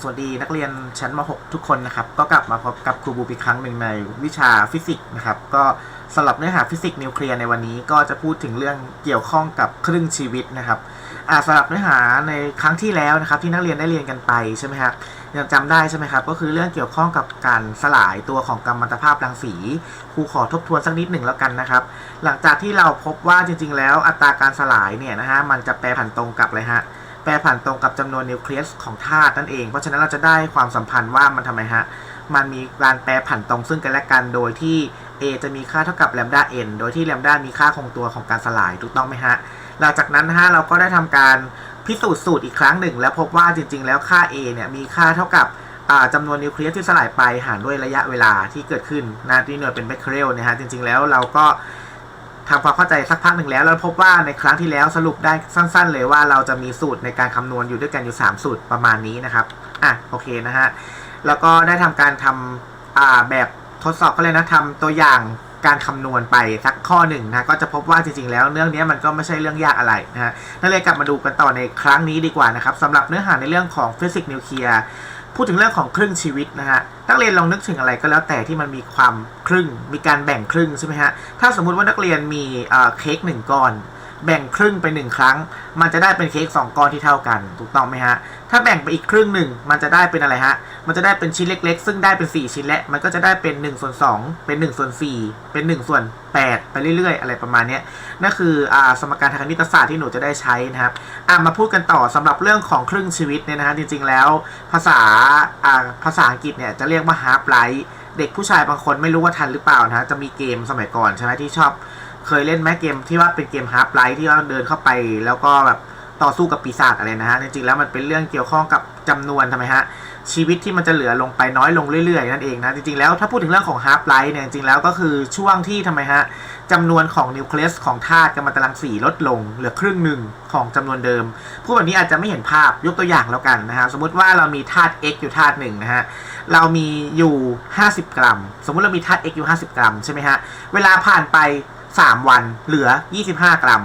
สวัสดีนักเรียนชั้นม .6 ทุกคนนะครับ ก็กลับมาพบกับครูบูอีกครั้งหนึ่งในวิชาฟิสิกส์นะครับ ก็สำหรับเนื้อหาฟิสิกส์นิวเคลียร์ในวันนี้ก็จะพูดถึงเรื่องเกี่ยวข้องกับครึ่งชีวิตนะครับสำหรับเนื้อหาในครั้งที่แล้วนะครับ ที่นักเรียนได้เรียนกันไปใช่ไหมครับยังจำได้ใช่ไหมครับ ก็คือเรื่องเกี่ยวข้องกับการสลายตัวของกัมมันตภาพรังสีครูขอทบทวนสักนิดหนึ่งแล้วกันนะครับ หลังจากที่เราพบว่าจริง ๆ แล้วอัตราการสลายเนี่ยนะฮะมันจะแปรผันตรงกับอะไรฮะ แปรผันตรงกับจำนวนนิวเคลียสของธาตุนั่นเอง เพราะฉะนั้นเราจะได้ความสัมพันธ์ว่ามันทำไมฮะ มันมีการแปรผันตรงซึ่งกันและกันโดยที่ a จะมีค่าเท่ากับแลมดา n โดยที่แลมดามีค่าคงตัวของการสลายถูกต้องไหมฮะ หลังจากนั้นฮะเราก็ได้ทำการพิสูจน์สูตรอีกครั้งหนึ่ง แล้วพบว่าจริง ๆ แล้วค่า a เนี่ยมีค่าเท่ากับอ่าจำนวนนิวเคลียสที่สลายไปหารด้วยระยะเวลาที่เกิดขึ้นนะที่หน่วยเป็นเบคเคอเรลนะฮะจริง ๆ แล้วเราก็ ทำความเข้าใจสักพักหนึ่งแล้วเราพบว่าในครั้งที่แล้วสรุปได้สั้น ๆ เลยว่าเราจะมีสูตรในการคำนวณอยู่ด้วยกันอยู่ 3 สูตรประมาณนี้นะครับอะโอเคนะฮะแล้วก็ได้ทำการทำอ่าแบบทดสอบก็เลยนะทำตัวอย่างการคำนวณไปสักข้อหนึ่งนะก็จะพบว่าจริงๆ แล้วเรื่องนี้มันก็ไม่ใช่เรื่องยากอะไรนะฮะนั่นเลยกลับมาดูกันต่อในครั้งนี้ดีกว่านะครับสำหรับเนื้อหาในเรื่องของฟิสิกส์นิวเคลียร์ พูดถึงเรื่องของครึ่งชีวิตนะฮะนักเรียนลองนึกถึงอะไรก็แล้วแต่ที่มันมีความครึ่ง มีการแบ่งครึ่งใช่ไหมฮะถ้าสมมุติว่านักเรียนมีเอ่อเค้กหนึ่งก้อน แบ่งครึ่งไปหนึ่งครั้ง มันจะได้เป็นเค้กสองก้อนที่เท่ากัน ถูกต้องไหมฮะ ถ้าแบ่งไปอีกครึ่งหนึ่งมันจะได้เป็นอะไรฮะ มันจะได้เป็นชิ้นเล็ก ๆ ซึ่งได้เป็น 4 ชิ้นและ มันก็จะได้เป็น1ส่วน2เป็น1ส่วน4เป็น1ส่วน8ไปเรื่อยๆ อะไรประมาณนี้นั่นคืออ่าสมการทางคณิตศาสตร์ที่หนูจะได้ใช้นะครับอะมาพูดกันต่อสำหรับเรื่องของครึ่งชีวิตเนี่ยนะฮะจริงๆแล้ว ภาษาอ่าภาษาอังกฤษเนี่ยจะเรียกว่า half life เด็กผู้ชายบางคนไม่รู้ว่าทันหรือเปล่านะฮะจะมีเกมสมัยก่อนใช่ไหมที่ชอบ เคยเล่นไหมเกมที่ว่าเป็นเกม half life ที่ว่าเดินเข้าไป แล้วก็แบบต่อสู้กับปีศาจอะไรนะฮะจริงๆแล้วมันเป็นเรื่องเกี่ยวข้องกับจำนวนทำไมฮะชีวิตที่มันจะเหลือลงไปน้อยลงเรื่อยๆนั่นเองนะจริงๆแล้วถ้าพูดถึงเรื่องของ half life เนี่ยจริงๆแล้วก็คือช่วงที่ทำไมฮะจำนวนของนิวเคลียสของธาตุกัมมันตรังสีลดลง เหลือครึ่งหนึ่งของจำนวนเดิมพูดแบบนี้อาจจะไม่เห็นภาพยกตัวอย่างแล้วกันนะฮะสมมติว่าเรามีธาตุ x อยู่ธาตุหนึ่งนะฮะเรามีอยู่ 50 กรัม สมมุติเรามีธาตุ x อยู่ 50 กรัมใช่ไหมฮะเวลาผ่านไป 3วันเหลือ25กรัม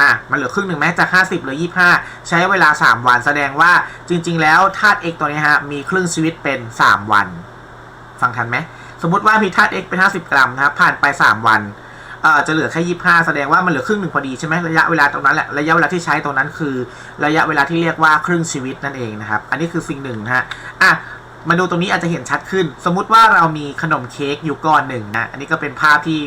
อะมันเหลือครึ่งหนึ่งแม้จาก50เหลือ25ใช้เวลา3วันแสดงว่าจริง ๆ แล้วธาตุ x ตัวนี้ฮะมีครึ่งชีวิตเป็น3วัน ฟังทันไหมสมมติว่ามีธาตุ x เป็น50กรัมนะครับผ่านไป3วันเอ่อจะเหลือแค่25แสดงว่ามันเหลือครึ่งหนึ่งพอดีใช่ไหมระยะเวลาตรงนั้นแหละระยะเวลาที่ใช้ตรงนั้นคือ ระยะเวลาที่เรียกว่าครึ่งชีวิตนั่นเองนะครับ อันนี้คือสิ่งหนึ่งนะฮะอะ มาดูตรงนี้อาจจะเห็นชัดขึ้น สมมุติว่าเรามีขนมเค้กอยู่ก้อนหนึ่งนะ อันนี้ก็เป็นภาพที่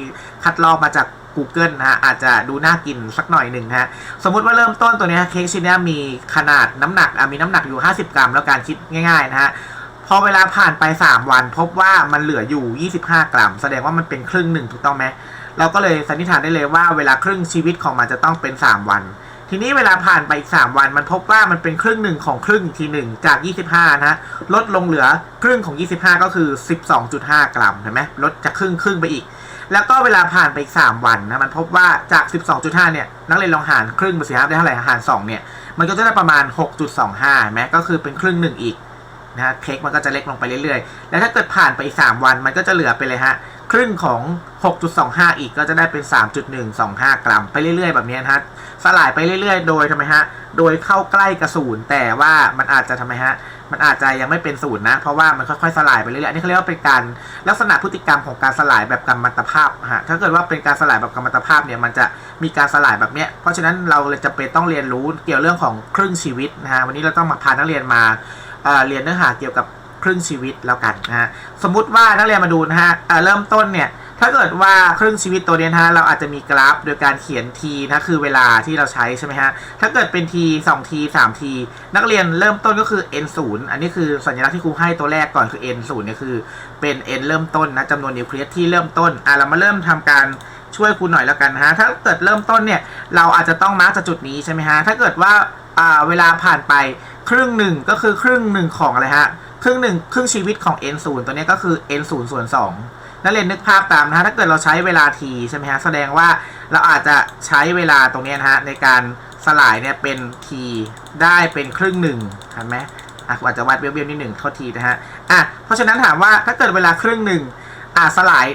คัดลอกมาจาก Google นะฮะอาจจะดูน่ากินสักหน่อยหนึ่งนะฮะสมมุติว่าเริ่มต้นตัวนี้เค้กชิ้นนี้มีขนาดน้ำหนักมีน้ำหนักอยู่ 50 กรัม แล้วการคิดง่ายๆนะฮะพอเวลาผ่านไป 3 วัน พบว่ามันเหลืออยู่ 25 กรัม แสดงว่ามันเป็นครึ่งหนึ่งถูกต้องไหมเราก็เลยสันนิษฐานได้เลยว่าเวลาครึ่งชีวิตของมันจะต้องเป็น 3 วัน ทีนี้เวลาผ่านไปอีก 3 วันมันพบว่ามันเป็นครึ่งหนึ่งของครึ่งอีกทีหนึ่งจาก 25นะฮะลดลงเหลือครึ่งของ 25 ก็คือ 12.5 กรัมเห็นไหมลดจากครึ่งครึ่งไปอีก แล้วก็เวลาผ่านไปอีก 3 วันนะมันพบว่าจาก 12.5 เนี่ย นักเรียนลองหารครึ่งไปสิครับได้เท่าไหร่หาร 2 เนี่ย มันก็จะได้ประมาณ 6.25เห็นไหมก็คือเป็นครึ่งหนึ่งอีก นะฮะเค้กมันก็จะเล็กลงไปเรื่อยๆ แล้วถ้าเกิดผ่านไปอีก 3 วันมันก็จะเหลือไปเลยฮะครึ่งของ 6.25 อีกก็จะได้เป็น 3.125 กรัม ไปเรื่อยๆ แบบนี้นะฮะสลายไปเรื่อยๆ โดยทำไมฮะ โดยเข้าใกล้กับศูนแต่ว่ามันอาจจะทำไมฮะ มันอาจจะยังไม่เป็นศูนย์นะ เพราะว่ามันค่อยๆ สลายไปเรื่อยๆ อันนี้เขาเรียกว่าเป็นการลักษณะพฤติกรรมของการสลายแบบกัมมันตภาพฮะ ถ้าเกิดว่าเป็นการสลายแบบกัมมันตภาพเนี่ย มันจะมีการสลายแบบเนี้ย เพราะฉะนั้นเราเลยจะเป็นต้องเรียนรู้เกี่ยวเรื่องของครึ่งชีวิตนะฮะ วันนี้เราต้องมาพานักเรียนมา เอ่อเรียนเนื้อหาเกี่ยวกับครึ่งชีวิตแล้วกันนะฮะสมมุติว่านักเรียนมาดูนะฮะเริ่มต้นเนี่ยถ้าเกิดว่าครึ่งชีวิตตัวเนี้ยนะฮะเราอาจจะมีกราฟโดยการเขียน t นะคือเวลาที่เราใช้ใช่ไหมฮะถ้าเกิดเป็น t 2 t 3 t นักเรียนเริ่มต้นก็คือ n 0อันนี้คือสัญลักษณ์ที่ครูให้ตัวแรกก่อนคือ n 0เนี่ยคือเป็น n เริ่มต้นนะจำนวนนิวเคลียสที่เริ่มต้นอะเรามาเริ่มทำการช่วยครูหน่อยแล้วกันฮะถ้าเกิดเริ่มต้นเนี่ยเราอาจจะต้องมาร์กจากจุดนี้ใช่ไหมฮะถ้าเกิดว่า อ่าเวลาผ่านไปครึ่งหนึ่งก็คือครึ่งหนึ่งของอะไรฮะครึ่งหนึ่งครึ่งชีวิตของ n 0ตัวนี้ก็คือ n 0ส่วน2นักเรียนนึกภาพตามนะฮะถ้าเกิดเราใช้เวลา t ใช่ไหมฮะแสดงว่าเราอาจจะใช้เวลาตรงนี้นะฮะในการสลายเนี่ยเป็น t ได้เป็นครึ่งหนึ่งเห็นไหมอะอาจจะวัดเบี้ยวๆนิดหนึ่งเท่าทีนะฮะอะเพราะฉะนั้นถามว่าถ้าเกิดเวลาครึ่งหนึ่งอะสลาย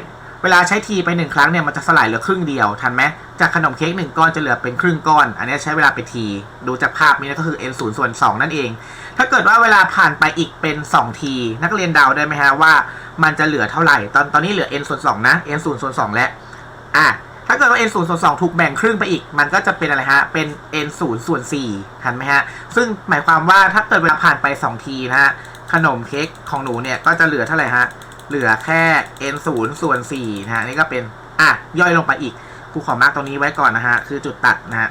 เวลาใช้ทีไปหนึ่งครั้งเนี่ยมันจะสลายเหลือครึ่งเดียวทันไหมจากขนมเค้กหนึ่งก้อนจะเหลือเป็นครึ่งก้อน อันนี้ใช้เวลาไปทีดูจากภาพนี้ก็คือ n 0ส่วน2นั่นเอง ถ้าเกิดว่าเวลาผ่านไปอีกเป็น2ทีนักเรียนเดาได้ไหมฮะว่ามันจะเหลือเท่าไหร่ ตอนตอนนี้เหลือ n ส่วน2นะ n 0ส่วน2แล้วอะถ้าเกิดว่า n 0ส่วน2ถูกแบ่งครึ่งไปอีก มันก็จะเป็นอะไรฮะ เป็น n 0ส่วน4ทันไหมฮะ ซึ่งหมายความว่าถ้าเกิดเวลาผ่านไป 2 ทีนะฮะ ขนมเค้กของหนูเนี่ยก็จะเหลือเท่าไหร่ฮะ เหลือแค่ n 0ส่วน4นะฮะนี่ก็เป็น อะ ย่อยลงไปอีกครูขอมาร์กตรงนี้ไว้ก่อนนะฮะ คือจุดตัดนะฮะ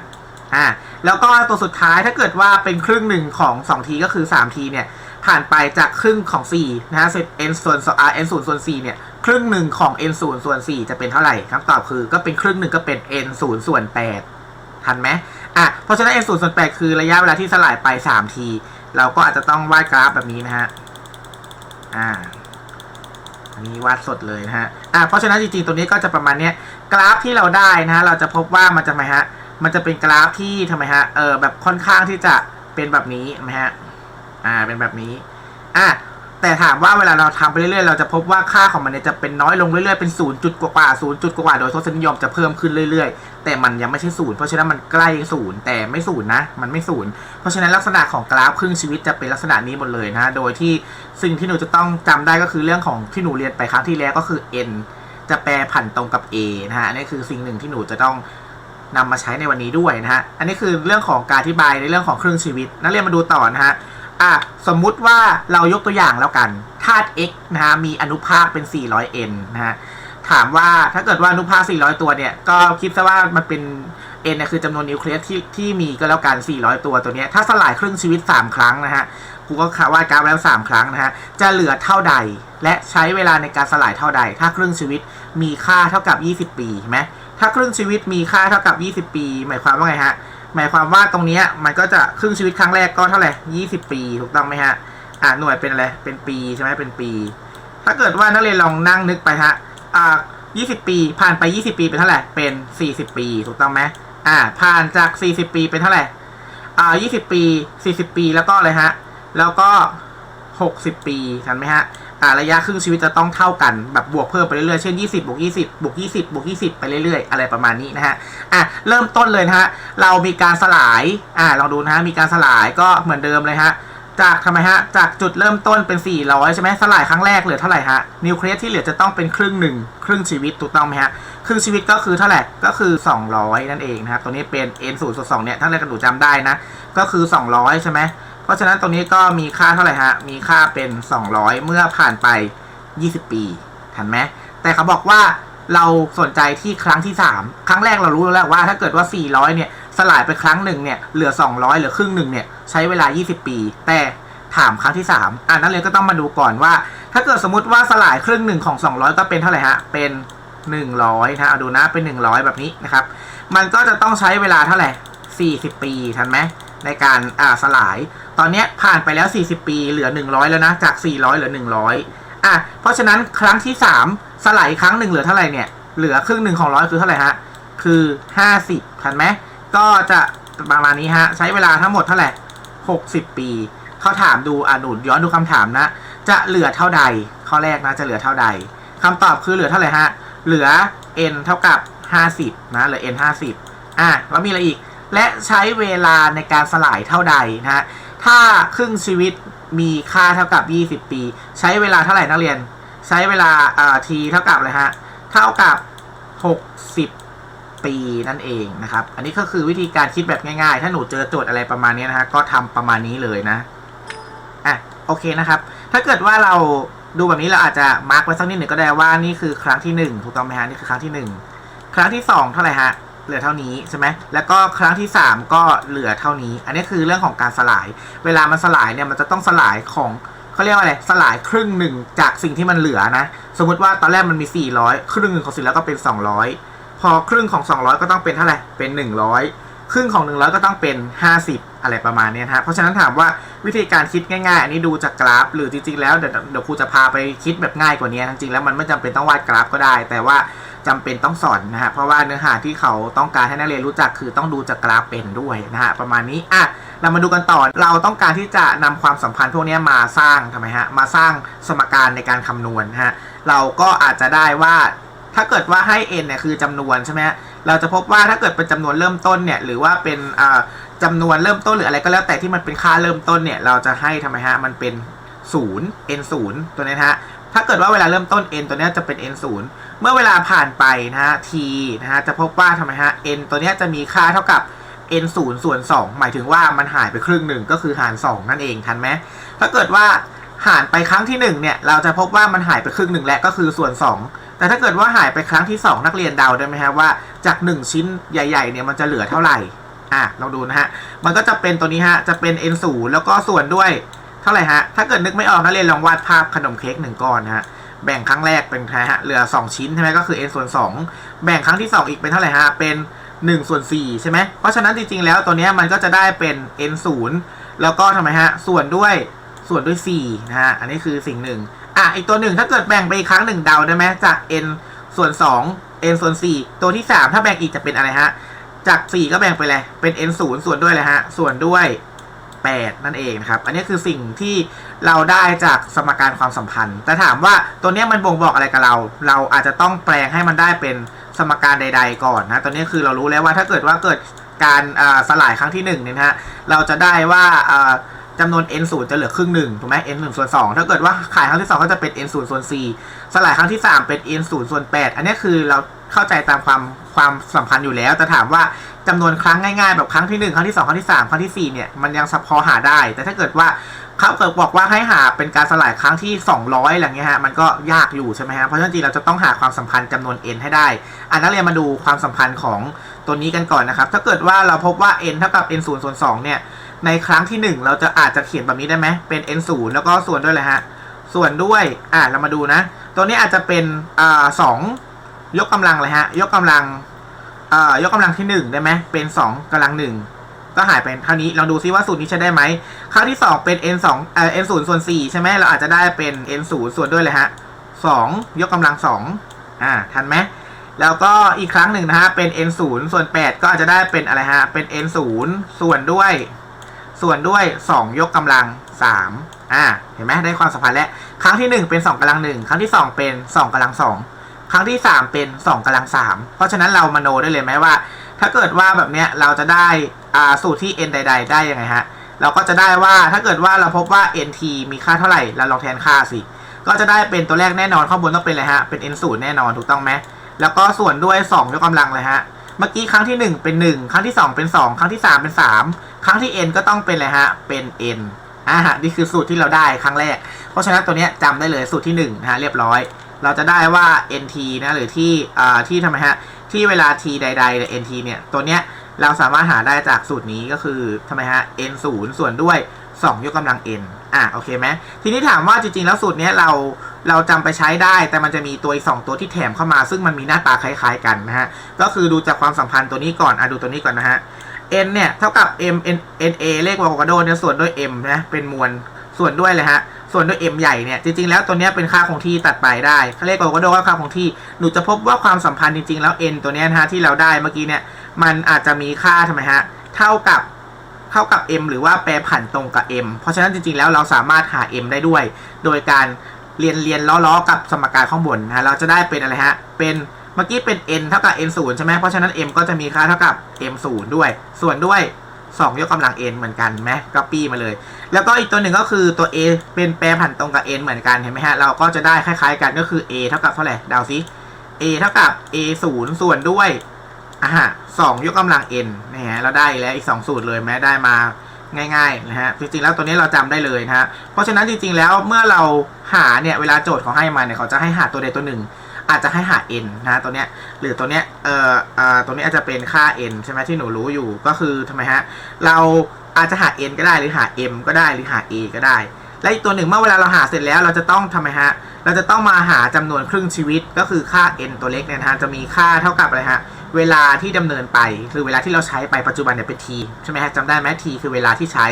อะแล้วก็ตัวสุดท้ายถ้าเกิดว่าเป็นครึ่งหนึ่งของ 2 ทีก็คือ 3 ทีเนี่ย ผ่านไปจากครึ่งของ 4 นะฮะเสร็จ n ส่วนอ่า n 0ส่วน4เนี่ย ครึ่งหนึ่งของ n 0ส่วน4จะเป็นเท่าไหร่คำตอบคือก็เป็นครึ่งหนึ่งก็เป็น n 0ส่วน8ทันไหมอะเพราะฉะนั้น n 0ส่วน8คือระยะเวลาที่สลายไป 3 ที เราก็อาจจะต้องวาดกราฟแบบนี้นะฮะอ่า นี้วาดสดเลยนะฮะอ่าเพราะฉะนั้นจริงๆ ตัวนี้ก็จะประมาณเนี้ยกราฟที่เราได้นะฮะเราจะพบว่ามันจะไหมฮะมันจะเป็นกราฟที่ทำไมฮะเออแบบค่อนข้างที่จะเป็นแบบนี้ไหมฮะอ่าเป็นแบบนี้อะ แต่ถามว่าเวลาเราทำไปเรื่อยๆ เราจะพบว่าค่าของมันเนี่ยจะเป็นน้อยลงเรื่อยๆ เป็นศูนย์จุดกว่าศูนย์จุดกว่าโดยทศนิยมจะเพิ่มขึ้นเรื่อยๆ แต่มันยังไม่ใช่ศูนย์เพราะฉะนั้นมันใกล้ศูนย์แต่ไม่ศูนย์นะ มันไม่ศูนย์เพราะฉะนั้นลักษณะของกราฟครึ่งชีวิตจะเป็นลักษณะนี้หมดเลยนะ โดยที่สิ่งที่หนูจะต้องจำได้ก็คือเรื่องของที่หนูเรียนไปครั้งที่แล้วก็คือ n จะแปรผันตรงกับ a นะฮะอันนี้คือสิ่งหนึ่งที่หนูจะต้องนำมาใช้ในวันนี้ด้วยนะฮะ อันนี้คือเรื่องของการอธิบายในเรื่องของครึ่งชีวิต นักเรียนมาดูต่อนะฮะ อะสมมุติว่าเรายกตัวอย่างแล้วกันธาตุ x นะฮะมีอนุภาคเป็น 400n นะฮะถามว่าถ้าเกิดว่าอนุภาค 400 ตัวเนี่ย ก็คิดซะว่ามันเป็น n เนี่ยคือจำนวนนิวเคลียสที่ที่มีก็แล้วกัน 400 ตัวตัวเนี้ยถ้าสลายครึ่งชีวิต 3 ครั้งนะฮะครูก็วาดกราฟแล้ว 3 ครั้งนะฮะจะเหลือเท่าใด และใช้เวลาในการสลายเท่าใด ถ้าครึ่งชีวิตมีค่าเท่ากับ 20 ปีเห็นไหมถ้าครึ่งชีวิตมีค่าเท่ากับ 20 ปี หมายความว่าไงฮะ หมายความว่าตรงนี้มันก็จะครึ่งชีวิตครั้งแรกก็เท่าไหร่20ปีถูกต้องไหมฮะ อ่าหน่วยเป็นอะไร เป็นปีใช่ไหมเป็นปี ถ้าเกิดว่านักเรียนลองนั่งนึกไปฮะ อ่า20ปี ผ่านไป20ปีเป็นเท่าไหร่ เป็น40ปีถูกต้องไหมอ่า ผ่านจาก40ปีเป็นเท่าไหร่ อ่า20ปี40ปีแล้วก็อะไรฮะ แล้วก็60ปีทันไหมฮะ อ่ระยะครึ่งชีวิตจะต้องเท่ากันแบบบวกเพิ่มไปเรื่อยๆ เช่น 20บวก20บวก20บวก20 ไปเรื่อยๆ อะไรประมาณนี้นะฮะ อะ เริ่มต้นเลยนะฮะ เรามีการสลาย อ่าลองดูนะฮะ มีการสลายก็เหมือนเดิมเลยฮะ จากทำไมฮะ จากจุดเริ่มต้นเป็น 400 ใช่ไหมสลายครั้งแรกเหลือเท่าไหร่ฮะ นิวเคลียสที่เหลือจะต้องเป็นครึ่งหนึ่งครึ่งชีวิตถูกต้องไหมฮะ ครึ่งชีวิตก็คือเท่าไหร่ ก็คือ 200 นั่นเองนะครับ ตัวนี้เป็น n 0ส่วน2เนี่ย ถ้าเรียนกันหนูจำได้นะ ก็คือ 200 ใช่ไหม ราะฉะนั้นตรงนี้ก็มีค่าเท่าไหร่ฮะ มีค่าเป็น 200 เมื่อผ่านไป 20 ปีทันไหมแต่เขาบอกว่าเราสนใจที่ครั้งที่ 3 ครั้งแรกเรารู้แล้วว่าถ้าเกิดว่า 400 เนี่ย สลายไปครั้งหนึ่งเนี่ย เหลือ 200 เหลือครึ่งหนึ่งเนี่ย ใช้เวลา 20 ปี แต่ถามครั้งที่ 3อ่านักเรียนก็ต้องมาดูก่อนว่า ถ้าเกิดสมมติว่าสลายครึ่งหนึ่งของ 200 ก็เป็นเท่าไหร่ฮะ เป็น 100 นะเอาดูนะ เป็น 100 แบบนี้นะครับ มันก็จะต้องใช้เวลาเท่าไหร่ 40 ปีทันไหม ในการอ่าสลาย ตอนนี้ผ่านไปแล้ว 40 ปีเหลือ 100 แล้วนะ จาก 400 เหลือ 100 อะ เพราะฉะนั้นครั้งที่ 3 สลายครั้งหนึ่งเหลือเท่าไหร่เนี่ย เหลือครึ่งหนึ่งของร้อยคือเท่าไหร่ฮะ คือ 50ทันไหม ก็จะประมาณนี้ฮะ ใช้เวลาทั้งหมดเท่าไหร่ 60 ปี เขาถามดูอ่านุย้อนดูคำถามนะ จะเหลือเท่าใด ข้อแรกนะ จะเหลือเท่าใดคำตอบคือเหลือเท่าไหร่ฮะ เหลือ n เท่ากับ 50 นะ เหลือ n 50อะแล้วมีอะไรอีก และใช้เวลาในการสลายเท่าใดนะฮะถ้าครึ่งชีวิตมีค่าเท่ากับ 20 ปี ใช้เวลาเท่าไหร่นักเรียน ใช้เวลาอ่าทีเท่ากับเลยฮะเท่ากับ 60 ปีนั่นเองนะครับ อันนี้ก็คือวิธีการคิดแบบง่ายๆ ถ้าหนูเจอโจทย์อะไรประมาณนี้นะฮะก็ทำประมาณนี้เลยนะอะโอเคนะครับ ถ้าเกิดว่าเราดูแบบนี้เราอาจจะมาร์กไว้สักนิดหนึ่งก็ได้ว่านี่คือครั้งที่หนึ่งถูกต้องไหมฮะนี่คือครั้งที่หนึ่งครั้งที่สองเท่าไหร่ฮะ เหลือเท่านี้ใช่ไหมแล้วก็ครั้งที่สามก็เหลือเท่านี้ อันนี้คือเรื่องของการสลาย เวลามันสลายเนี่ยมันจะต้องสลายของเขาเรียกว่าอะไรสลายครึ่งหนึ่งจากสิ่งที่มันเหลือนะ สมมติว่าตอนแรกมันมี 400 ครึ่งหนึ่งของ400ก็เป็น 200 พอครึ่งของ 200 ก็ต้องเป็นเท่าไหร่เป็น 100 ครึ่งของ 100 ก็ต้องเป็น 50 อะไรประมาณนี้นะฮะเพราะฉะนั้นถามว่าวิธีการคิดง่ายๆ อันนี้ดูจากกราฟ หรือจริงๆแล้วเดี๋ยวเดี๋ยวครูจะพาไปคิดแบบง่ายกว่านี้จริงๆแล้วมันไม่จำเป็นต้องวาดกราฟก็ได้ แต่ว่า จำเป็นต้องสอนนะฮะเพราะว่าเนื้อหาที่เขาต้องการให้นักเรียนรู้จักคือต้องดูจากกราฟเป็นด้วยนะฮะประมาณนี้อะเรามาดูกันต่อเราต้องการที่จะนำความสัมพันธ์พวกนี้มาสร้างทำไมฮะมาสร้างสมการในการคำนวณฮะเราก็อาจจะได้ว่าถ้าเกิดว่าให้ n เนี่ยคือจำนวนใช่ไหมเราจะพบว่าถ้าเกิดเป็นจำนวนเริ่มต้นเนี่ยหรือว่าเป็นอ่าจำนวนเริ่มต้นหรืออะไรก็แล้วแต่ที่มันเป็นค่าเริ่มต้นเนี่ยเราจะให้ทำไมฮะมันเป็น0 n 0ตัวนี้ฮะ ถ้าเกิดว่าเวลาเริ่มต้น n ตัวนี้จะเป็น n 0เมื่อเวลาผ่านไปนะฮะ t นะฮะจะพบว่าทำไมฮะ n ตัวนี้จะมีค่าเท่ากับ n 0ส่วน2หมายถึงว่ามันหายไปครึ่งหนึ่งก็คือหาร 2 นั่นเองทันไหมถ้าเกิดว่าหารไปครั้งที่1เนี่ยเราจะพบว่ามันหายไปครึ่งหนึ่งและก็คือส่วน 2 แต่ถ้าเกิดว่าหายไปครั้งที่ 2 นักเรียนเดาได้ไหมฮะว่าจาก 1 ชิ้นใหญ่ๆเนี่ยมันจะเหลือเท่าไหร่อะลองดูนะฮะมันก็จะเป็นตัวนี้ฮะจะเป็น n 0แล้วก็ส่วนด้วย เท่าไหร่ฮะ ถ้าเกิดนึกไม่ออกนักเรียนลองวาดภาพขนมเค้กหนึ่งก้อนนะฮะ แบ่งครั้งแรกเป็นไงฮะ เหลือ 2 ชิ้นใช่ไหมก็คือ n ส่วน2แบ่งครั้งที่ 2 อีกเป็นเท่าไหร่ฮะ เป็น1ส่วน4ใช่ไหมเพราะฉะนั้นจริงๆแล้วตัวนี้มันก็จะได้เป็น n 0แล้วก็ทำไมฮะ ส่วนด้วยส่วนด้วย4นะฮะ อันนี้คือสิ่งหนึ่งอะ อีกตัวหนึ่งถ้าเกิดแบ่งไปอีกครั้งหนึ่งเดาได้ไหมจาก n ส่วน 2 n ส่วน 4 ตัวที่ 3 ถ้าแบ่งอีกจะเป็นอะไรฮะ จาก 4 ก็แบ่งไปเลย เป็น n 0ส่วนด้วยเลยฮะ ส่วนด้วย 8 นั่นเองนะครับ อันนี้คือสิ่งที่เราได้จากสมการความสัมพันธ์ แต่ถามว่าตัวนี้มันบ่งบอกอะไรกับเรา เราอาจจะต้องแปลงให้มันได้เป็นสมการใด ๆ ก่อนนะ ตอนนี้คือเรารู้แล้วว่าถ้าเกิดว่าเกิดการสลายครั้งที่1เนี่ยนะฮะ เราจะได้ว่าจำนวน n 0จะเหลือครึ่งหนึ่งถูกไหม n 1ส่วน2ถ้าเกิดว่าขายครั้งที่ 2 ก็จะเป็น n 0ส่วน4สลายครั้งที่ 3 เป็น n 0ส่วน8อันนี้คือเราเข้าใจตามความความสัมพันธ์อยู่แล้ว แต่ถามว่า จำนวนครั้งง่ายๆ แบบครั้งที่ 1 ครั้งที่ 2 ครั้งที่ 3 ครั้งที่ 4 เนี่ย มันยังพอหาได้ แต่ถ้าเกิดว่าเขาเกิดบอกว่าให้หาเป็นการสลายครั้งที่ 200อะไรเงี้ยฮะมันก็ยากอยู่ใช่ไหมฮะเพราะฉะนั้นจริงเราจะต้องหาความสัมพันธ์จำนวน n ให้ได้ อันนักเรียนมาดูความสัมพันธ์ของตัวนี้กันก่อนนะครับ ถ้าเกิดว่าเราพบว่า n เท่ากับ n 0ส่วน2เนี่ยในครั้งที่ 1 เราจะอาจจะเขียนแบบนี้ได้ไหมเป็น n 0แล้วก็ส่วนด้วยเลยฮะส่วนด้วยอ่าเรามาดูนะ ตัวนี้อาจจะเป็นอ่าสองยกกำลังเลยฮะยกกำลัง อ่ายกกำลังที่ 1 ได้ไหมเป็น 2กำลัง 1 ก็หายไปเท่านี้ลองดูซิว่าสูตรนี้ใช้ได้ไหมครั้งที่ 2 เป็น n 2เอ่อ n 0ส่วน4ใช่ไหมเราอาจจะได้เป็น n 0ส่วนด้วยเลยฮะ2ยกกำลัง2อ่าทันไหมแล้วก็อีกครั้งหนึ่งนะฮะเป็น n 0ส่วน8ก็อาจจะได้เป็นอะไรฮะเป็น n 0ส่วนด้วย ส่วนด้วย 2 ยกกำลัง3อ่าเห็นไหมได้ความสัมพันธ์แล้วครั้งที่ 1 เป็น 2กำลัง 1 ครั้งที่ 2 เป็น 2กำลัง 2 ครั้งที่ 3 เป็น2กำลัง 3 เพราะฉะนั้นเรามาโนได้เลยไหมว่า ถ้าเกิดว่าแบบเนี้ยเราจะได้อ่าสูตรที่ n ใด ๆ ได้ยังไงฮะเราก็จะได้ว่าถ้าเกิดว่าเราพบว่า nt มีค่าเท่าไหร่เราลองแทนค่าสิก็จะได้เป็นตัวแรกแน่นอนข้างบนต้องเป็นอะไรฮะเป็น n 0แน่นอนถูกต้องไหมแล้วก็ส่วนด้วย 2 ยกกำลังเลยฮะเมื่อกี้ครั้งที่ 1 เป็น 1 ครั้งที่ 2 เป็น 2 ครั้งที่ 3 เป็น 3 ครั้งที่ n ก็ต้องเป็นอะไรฮะเป็น n อ่านี่คือสูตรที่เราได้ครั้งแรก เพราะฉะนั้นตัวเนี้ยจำได้เลยสูตรที่1นะฮะเรียบร้อย เราจะได้ว่า nt นะหรือที่อ่าที่ทำไมฮะที่เวลา t ใดๆเนี่ย nt เนี่ยตัวเนี้ยเราสามารถหาได้จากสูตรนี้ก็คือทำไมฮะ n 0ส่วนด้วย 2 ยกกำลัง n อะโอเคไหมทีนี้ถามว่าจริงๆ แล้วสูตรนี้เราเราจำไปใช้ได้ แต่มันจะมีตัวอีกสตัวที่แถมเข้ามา ซึ่งมันมีหน้าตาคล้าย ๆ กันนะฮะ ก็คือดูจากความสัมพันธ์ตัวนี้ก่อนอะดูตัวนี้ก่อนนะฮะ n เนี่ยเท่ากับ m n n a เลขวาโวคาโดเนี่ยส่วนด้วย m นะเป็นมวลส่วนด้วยเลยฮะ ส่วนด้วย m ใหญ่เนี่ยจริงๆแล้วตัวนี้เป็นค่าคงที่ตัดไปได้เลขวาโวคาโดก็ค่าคงที่หนูจะพบว่าความสัมพันธ์จริงๆ แล้ว n ตัวนี้นะฮะที่เราได้เมื่อกี้เนี่ยมันอาจจะมีค่าทำไมฮะเท่ากับเท่ากับ m หรือว่าแปรผันตรงกับ m เพราะฉะนั้นจริงๆ แล้วเราสามารถหา m ได้ด้วย โดยการเรียนเรียนล้อๆกับสมการข้างบนนะฮะเราจะได้เป็นอะไรฮะเป็นเมื่อกี้เป็น n เท่ากับ n 0ใช่ไหมเพราะฉะนั้น m ก็จะมีค่าเท่ากับ m 0ด้วย ส่วนด้วย 2 ยกกำลัง n เหมือนกันไหมก็ปี้มาเลย แล้วก็อีกตัวหนึ่งก็คือตัว a เป็นแปรผันตรงกับ n เหมือนกันเห็นไหมฮะ เราก็จะได้คล้ายๆกันก็คือ a เท่ากับเท่าไหร่เดาซิ a เท่ากับ a 0ส่วนด้วยอะฮะสองยกกำลัง n นะฮะเราได้แล้วอีก 2 สูตรเลยแม้ได้มาง่ายๆนะฮะจริงๆแล้วตัวนี้เราจำได้เลยนะฮะเพราะฉะนั้นจริงๆแล้วเมื่อเราหาเนี่ยเวลาโจทย์เขาให้มาเนี่ยเขาจะให้หาตัวใดตัวหนึ่ง อาจจะให้หา n นะตัวเนี้ยหรือตัวเนี้ยเอ่อเอ่อตัวนี้อาจจะเป็นค่า n ใช่ไหมที่หนูรู้อยู่ก็คือทำไมฮะเราอาจจะหา n ก็ได้หรือหา m ก็ได้หรือหา a ก็ได้ และอีกตัวหนึ่งเมื่อเวลาเราหาเสร็จแล้วเราจะต้องทำไมฮะเราจะต้องมาหาจำนวนครึ่งชีวิตก็คือค่า n ตัวเล็กเนี่ยนะฮะจะมีค่าเท่ากับอะไรฮะเวลาที่ดำเนินไปคือเวลาที่เราใช้ไปปัจจุบันเนี่ยเป็น t ใช่ไหมฮะจำได้ไหม t คือเวลาที่ใช้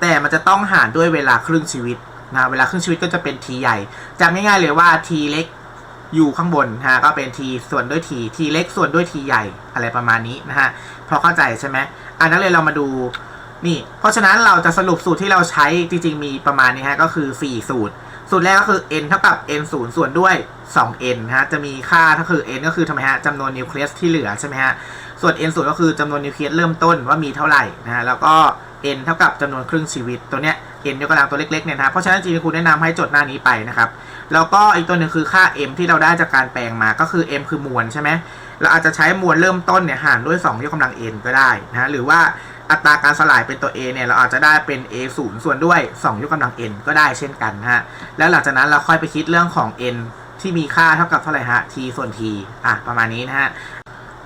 แต่มันจะต้องหารด้วยเวลาครึ่งชีวิตนะเวลาครึ่งชีวิตก็จะเป็น t ใหญ่จำง่ายๆเลยว่า t เล็ก อยู่ข้างบนฮะก็เป็น t ส่วนด้วย t t เล็กส่วนด้วย t ใหญ่อะไรประมาณนี้นะฮะพอเข้าใจใช่ไหมอันนั้นเลยเรามาดูนี่ เพราะฉะนั้นเราจะสรุปสูตรที่เราใช้จริงๆมีประมาณนี้ฮะก็คือ 4 สูตร สูตรแรกก็คือ n เท่ากับ n 0ส่วนด้วย 2n นะฮะจะมีค่าก็คือ n ก็คือทำไมฮะจำนวนนิวเคลียสที่เหลือใช่ไหมฮะส่วน n 0ก็คือจำนวนนิวเคลียสเริ่มต้นว่ามีเท่าไหร่นะฮะแล้วก็ n เท่ากับจำนวนครึ่งชีวิตตัวเนี้ย n ยกกำลังตัวเล็กๆเนี่ยนะฮะเพราะฉะนั้นจริงๆครูแนะนำให้จดหน้านี้ไปนะครับ แล้วก็อีกตัวหนึ่งคือค่า m ที่เราได้จากการแปลงมาก็คือ m คือมวลใช่ไหมเราอาจจะใช้มวลเริ่มต้นเนี่ยหารด้วย2ยกกำลัง n ก็ได้นะฮะหรือว่าอัตราการสลายเป็นตัว a เนี่ยเราอาจจะได้เป็น a 0ส่วนด้วย 2 ยกกำลัง n ก็ได้เช่นกันนะฮะแล้วหลังจากนั้นเราค่อยไปคิดเรื่องของ n ที่มีค่าเท่ากับเท่าไหร่ฮะ t ส่วน t อะประมาณนี้นะฮะ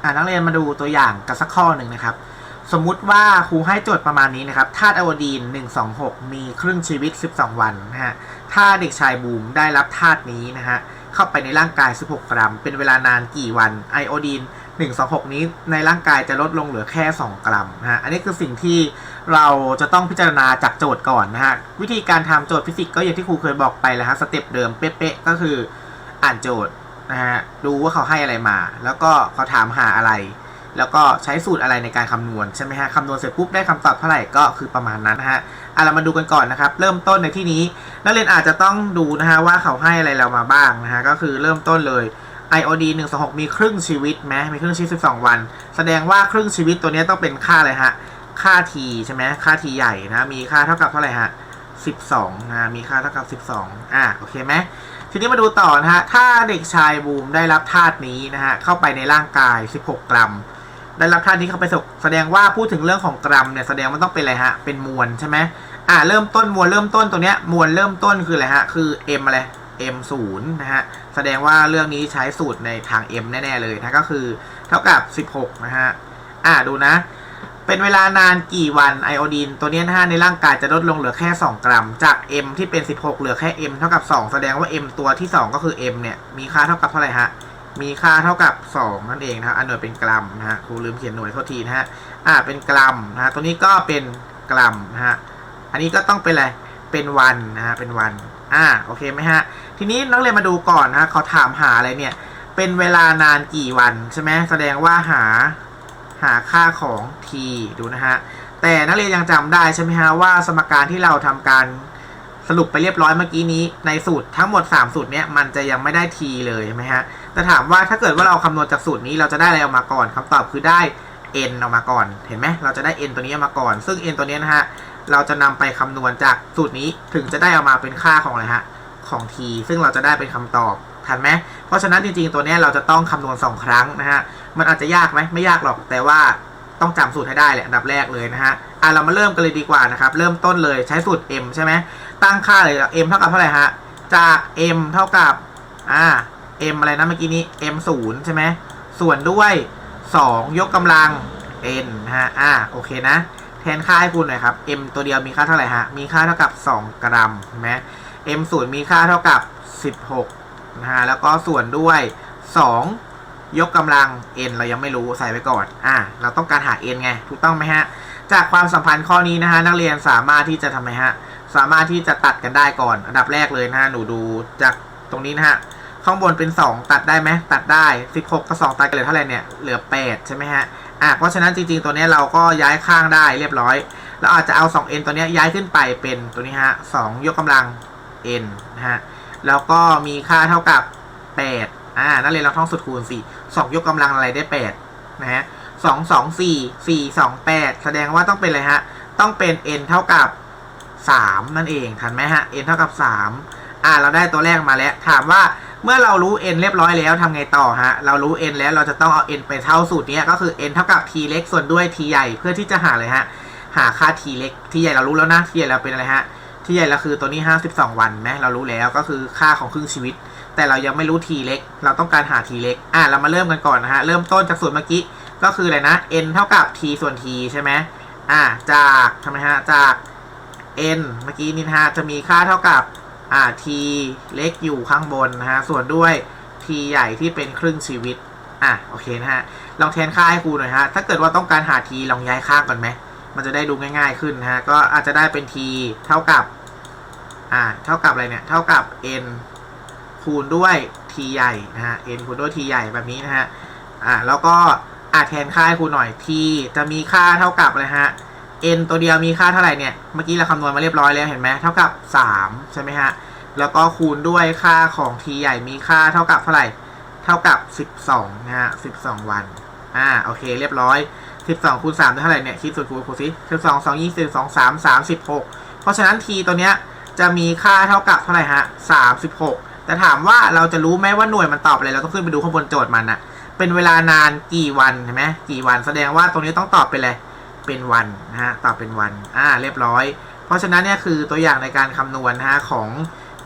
อะนักเรียนมาดูตัวอย่างกันสักข้อหนึ่งนะครับ สมมุติว่าครูให้โจทย์ประมาณนี้นะครับธาตุไอโอดีน 126 มีครึ่งชีวิต 12 วันนะฮะถ้าเด็กชายบูมได้รับธาตุนี้นะฮะเข้าไปในร่างกาย 16 กรัม เป็นเวลานานกี่วันไอโอดีน 126 นี้ในร่างกายจะลดลงเหลือแค่ 2 กรัมนะฮะอันนี้คือสิ่งที่เราจะต้องพิจารณาจากโจทย์ก่อนนะฮะวิธีการทำโจทย์ฟิสิกส์ก็อย่างที่ครูเคยบอกไปแล้วฮะสเต็ปเดิมเป๊ะๆก็คืออ่านโจทย์นะฮะดูว่าเขาให้อะไรมา แล้วก็เขาถามหาอะไร แล้วก็ใช้สูตรอะไรในการคำนวณใช่ไหมฮะคำนวณเสร็จปุ๊บได้คำตอบเท่าไหร่ก็คือประมาณนั้นนะฮะอะเรามาดูกันก่อนนะครับ เริ่มต้นในที่นี้ นักเรียนอาจจะต้องดูนะฮะว่าเขาให้อะไรเรามาบ้างนะฮะก็คือเริ่มต้นเลยไอโอดี126 มีครึ่งชีวิตไหมมีครึ่งชีวิต 12 วัน แสดงว่าครึ่งชีวิตตัวนี้ต้องเป็นค่าอะไรฮะค่า t ใช่ไหมค่า t ใหญ่นะมีค่าเท่ากับเท่าไหร่ฮะ12นะมีค่าเท่ากับ 12อะโอเคไหมทีนี้มาดูต่อนะฮะถ้าเด็กชายบูมได้รับธาตุนี้นะฮะเข้าไปในร่างกาย 16 กรัม ได้รับธาตุนี้เข้าไปสกแสดงว่าพูดถึงเรื่องของกรัมเนี่ยแสดงว่าต้องเป็นอะไรฮะ เป็นมวลใช่ไหมอ่าเริ่มต้นมวลเริ่มต้นตัวเนี้ยมวลเริ่มต้นคืออะไรฮะ คือ m อะไร m 0นะฮะ แสดงว่าเรื่องนี้ใช้สูตรในทาง m แน่ๆเลยนะก็คือเท่ากับ 16 นะฮะ อ่าดูนะ เป็นเวลานานกี่วันไอโอดีนตัวนี้นะฮะในร่างกายจะลดลงเหลือแค่ 2 กรัม จาก m ที่เป็น 16 เหลือแค่ m เท่ากับ 2 แสดงว่า m ตัวที่ 2 ก็คือ m เนี่ยมีค่าเท่ากับเท่าไหร่ฮะ มีค่าเท่ากับ 2 นั่นเองนะครับอันหน่วยเป็นกรัมนะฮะครูลืมเขียนหน่วยโทษทีนะฮะอ่าเป็นกรัมนะฮะตัวนี้ก็เป็นกรัมนะฮะอันนี้ก็ต้องเป็นอะไรเป็นวันนะฮะเป็นวันอ่าโอเคไหมฮะทีนี้นักเรียนมาดูก่อนนะฮะเขาถามหาอะไรเนี่ยเป็นเวลานานกี่วันใช่ไหมแสดงว่าหาหาค่าของ t ดูนะฮะแต่นักเรียนยังจำได้ใช่ไหมฮะว่าสมการที่เราทำการสรุปไปเรียบร้อยเมื่อกี้นี้ในสูตรทั้งหมด 3 สูตรเนี้ยมันจะยังไม่ได้ t เลยใช่ไหมฮะ แต่ถามว่าถ้าเกิดว่าเราคำนวณจากสูตรนี้เราจะได้อะไรออกมาก่อนคำตอบคือได้ n ออกมาก่อน เห็นไหมเราจะได้ n ตัวนี้ออกมาก่อน ซึ่ง n ตัวนี้นะฮะ เราจะนำไปคำนวณจากสูตรนี้ถึงจะได้ออกมาเป็นค่าของอะไรฮะ ของ t ซึ่งเราจะได้เป็นคำตอบ ทันไหม เพราะฉะนั้นจริงๆ ตัวนี้เราจะต้องคำนวณ 2 ครั้งนะฮะ มันอาจจะยากไหมไม่ยากหรอก แต่ว่าต้องจำสูตรให้ได้แหละอันดับแรกเลยนะฮะ อะเรามาเริ่มกันเลยดีกว่านะครับ เริ่มต้นเลยใช้สูตร m ใช่ไหมตั้งค่าเลย m เท่ากับเท่าไหร่ฮะ จาก m เท่ากับ อ่า m อะไรนะเมื่อกี้นี้ m 0ใช่ไหมส่วนด้วย 2 ยกกำลัง n นะฮะอ่าโอเคนะ แทนค่าให้คุณหน่อยครับ m ตัวเดียวมีค่าเท่าไหร่ฮะ มีค่าเท่ากับ 2 กรัมใช่ไหม m 0มีค่าเท่ากับ 16นะฮะแล้วก็ส่วนด้วย 2 ยกกำลัง n เรายังไม่รู้ใส่ไว้ก่อนอ่าเราต้องการหา n ไง ถูกต้องไหมฮะ จากความสัมพันธ์ข้อนี้นะฮะนักเรียนสามารถที่จะทำไมฮะสามารถที่จะตัดกันได้ก่อน อันดับแรกเลยนะฮะหนูดูจากตรงนี้นะฮะ ข้างบนเป็น 2 ตัดได้ไหมตัดได้ 16 กับ 2 ตัดกันเหลือเท่าไหร่เนี่ยเหลือ 8 ใช่ไหมฮะอ่าเพราะฉะนั้นจริงๆ ตัวนี้เราก็ย้ายข้างได้เรียบร้อยเราอาจจะเอา 2n ตัวนี้ย้ายขึ้นไปเป็นตัวนี้ฮะ2ยกกำลัง n นะฮะแล้วก็มีค่าเท่ากับ 8อ่านักเรียเราท่องสุดคูณสิสองยกกำลังอะไรได้แปดนะฮะสองสองสี่สี่สองแปดแสดงว่าต้องเป็นอะไรฮะ ต้องเป็น n เท่ากับสามนั่นเองทันไหมฮะ n เท่ากับสามอ่าเราได้ตัวแรกมาแล้ว ถามว่า เมื่อเรารู้ n เรียบร้อยแล้วทำไงต่อฮะ เรารู้ n แล้วเราจะต้องเอา n ไปเท่าสูตรนี้ก็คือ n เท่ากับ t เล็กส่วนด้วย t ใหญ่เพื่อที่จะหาเลยฮะ หาค่า t เล็ก t ใหญ่เรารู้แล้วนะ t ใหญ่เราเป็นอะไรฮะ t ใหญ่เราคือตัวนี้ 52 วันไหมเรารู้แล้วก็คือค่าของครึ่งชีวิต แต่เรายังไม่รู้ t เล็ก เราต้องการหา t เล็ก อะเรามาเริ่มกันก่อนนะฮะ เริ่มต้นจากสูตรเมื่อกี้ก็คืออะไรนะ n เท่ากับ t ส่วน t ใช่ไหมอะจากทำไมฮะจาก n เมื่อกี้นี่ฮะจะมีค่าเท่ากับ อ่า t เล็กอยู่ข้างบนนะฮะ ส่วนด้วย t ใหญ่ที่เป็นครึ่งชีวิต อะ โอเคนะฮะ ลองแทนค่าให้ครูหน่อยฮะ ถ้าเกิดว่าต้องการหา t ลองย้ายข้างก่อนไหม มันจะได้ดูง่าย ๆขึ้นนะฮะ ก็อาจจะได้เป็น t เท่ากับ อ่า เท่ากับอะไรเนี่ย เท่ากับ n คูณด้วย t ใหญ่นะฮะ n คูณด้วย t ใหญ่แบบนี้นะฮะ อ่า แล้วก็อาแทนค่าให้คูหน่อย t จะมีค่าเท่ากับอะไรฮะ n ตัวเดียวมีค่าเท่าไหร่เนี่ย เมื่อกี้เราคำนวณมาเรียบร้อยแล้วเห็นไหมเท่ากับ 3 ใช่ไหมฮะ แล้วก็คูณด้วยค่าของ t ใหญ่มีค่าเท่ากับเท่าไหร่ เท่ากับ 12 นะฮะ 12 วัน อ่า โอเค เรียบร้อย 12คูณ3ได้เท่าไหร่เนี่ย คิดสูตรคูณคูณสิ12 2 20 2 3 36 เพราะฉะนั้น t ตัวเนี้ยจะมีค่าเท่ากับเท่าไหร่ฮะ 36 แต่ถามว่าเราจะรู้ไหมว่าหน่วยมันตอบอะไร เราต้องขึ้นไปดูข้างบนโจทย์มันอะเป็นเวลานานกี่วันเห็นไหมกี่วัน แสดงว่าตรงนี้ต้องตอบเป็นอะไร เป็นวันนะฮะตอบเป็นวันอ่าเรียบร้อย เพราะฉะนั้นเนี่ยคือตัวอย่างในการคำนวณนะฮะของ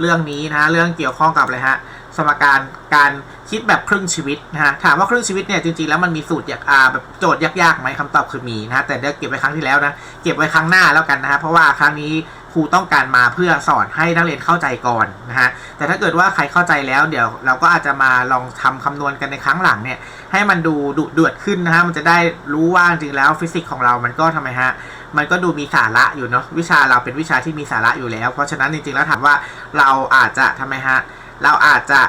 เรื่องนี้นะฮะเรื่องเกี่ยวข้องกับอะไรฮะสมการการคิดแบบครึ่งชีวิตนะฮะถามว่าครึ่งชีวิตเนี่ยจริงๆแล้วมันมีสูตรยากอ่าแบบโจทย์ยากๆไหมคำตอบคือมีนะฮะแต่เดี๋ยวเก็บไว้ครั้งที่แล้วนะเก็บไว้ครั้งหน้าแล้วกันนะฮะเพราะว่าครั้งนี้ รูต้องการมาเพื่อสอนให้นักเรียนเข้าใจก่อนนะฮะแต่ถ้าเกิดว่าใครเข้าใจแล้วเดี๋ยวเราก็อาจจะมาลองทำคำนวณกันในครั้งหลังเนี่ยให้มันดูดุเดือดขึ้นนะฮะมันจะได้รู้ว่าจริงแล้วฟิสิกส์ของเรามันก็ทำไมฮะมันก็ดูมีสาระอยู่เนาะวิชาเราเป็นวิชาที่มีสาระอยู่แล้ว เพราะฉะนั้นจริงๆแล้วถามว่าเราอาจจะทำไมฮะเราอาจจะ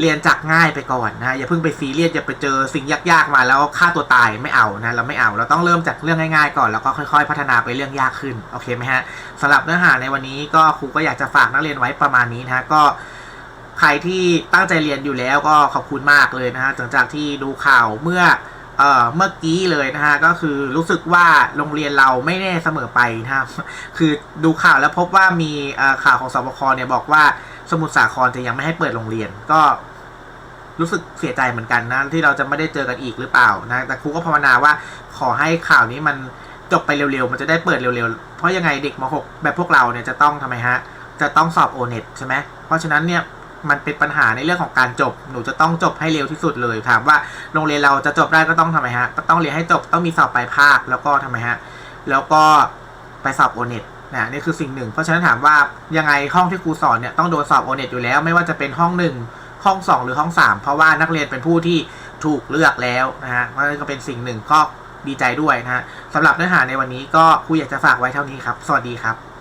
เรียนจากง่ายไปก่อนนะอย่าเพิ่งไปซีเรียสอย่าไปเจอสิ่งยากๆมาแล้วฆ่าตัวตายไม่เอานะเราไม่เอาเราต้องเริ่มจากเรื่องง่ายๆก่อนแล้วก็ค่อย ๆ พัฒนาไปเรื่องยากขึ้นโอเคไหมฮะสำหรับเนื้อหาในวันนี้ก็ครูก็อยากจะฝากนักเรียนไว้ประมาณนี้นะฮะก็ใครที่ตั้งใจเรียนอยู่แล้วก็ขอบคุณมากเลยนะฮะหลังจากที่ดูข่าวเมื่อ เอ่อเมื่อกี้เลยนะฮะก็คือรู้สึกว่าโรงเรียนเราไม่แน่เสมอไปนะครับคือดูข่าวแล้วพบว่ามีข่าวของสบคเนี่ยบอกว่าสมุทรสาครจะยังไม่ให้เปิดโรงเรียนก็รู้สึกเสียใจเหมือนกันนะที่เราจะไม่ได้เจอกันอีกหรือเปล่านะแต่ครูก็ภาวนาว่าขอให้ข่าวนี้มันจบไปเร็วๆ มันจะได้เปิดเร็วๆ เพราะยังไงเด็กม .6 แบบพวกเราเนี่ยจะต้องทำไมฮะ จะต้องสอบโอเน็ตใช่ไหมเพราะฉะนั้นเนี่ย มันเป็นปัญหาในเรื่องของการจบ หนูจะต้องจบให้เร็วที่สุดเลย ถามว่าโรงเรียนเราจะจบได้ก็ต้องทำไมฮะ ก็ต้องเรียนให้จบ ต้องมีสอบปลายภาค แล้วก็ทำไมฮะ แล้วก็ไปสอบโอเน็ตนะนี่คือสิ่งหนึ่ง เพราะฉะนั้นถามว่ายังไงห้องที่ครูสอนเนี่ยต้องโดนสอบโอเน็ตอยู่แล้ว ไม่ว่าจะเป็นห้องหนึ่งห้องสองหรือห้องสามเพราะว่านักเรียนเป็นผู้ที่ถูกเลือกแล้วนะฮะมันก็เป็นสิ่งหนึ่งก็ดีใจด้วยนะฮะสำหรับเนื้อหาในวันนี้ก็ครูอยากจะฝากไว้เท่านี้ครับ สวัสดีครับ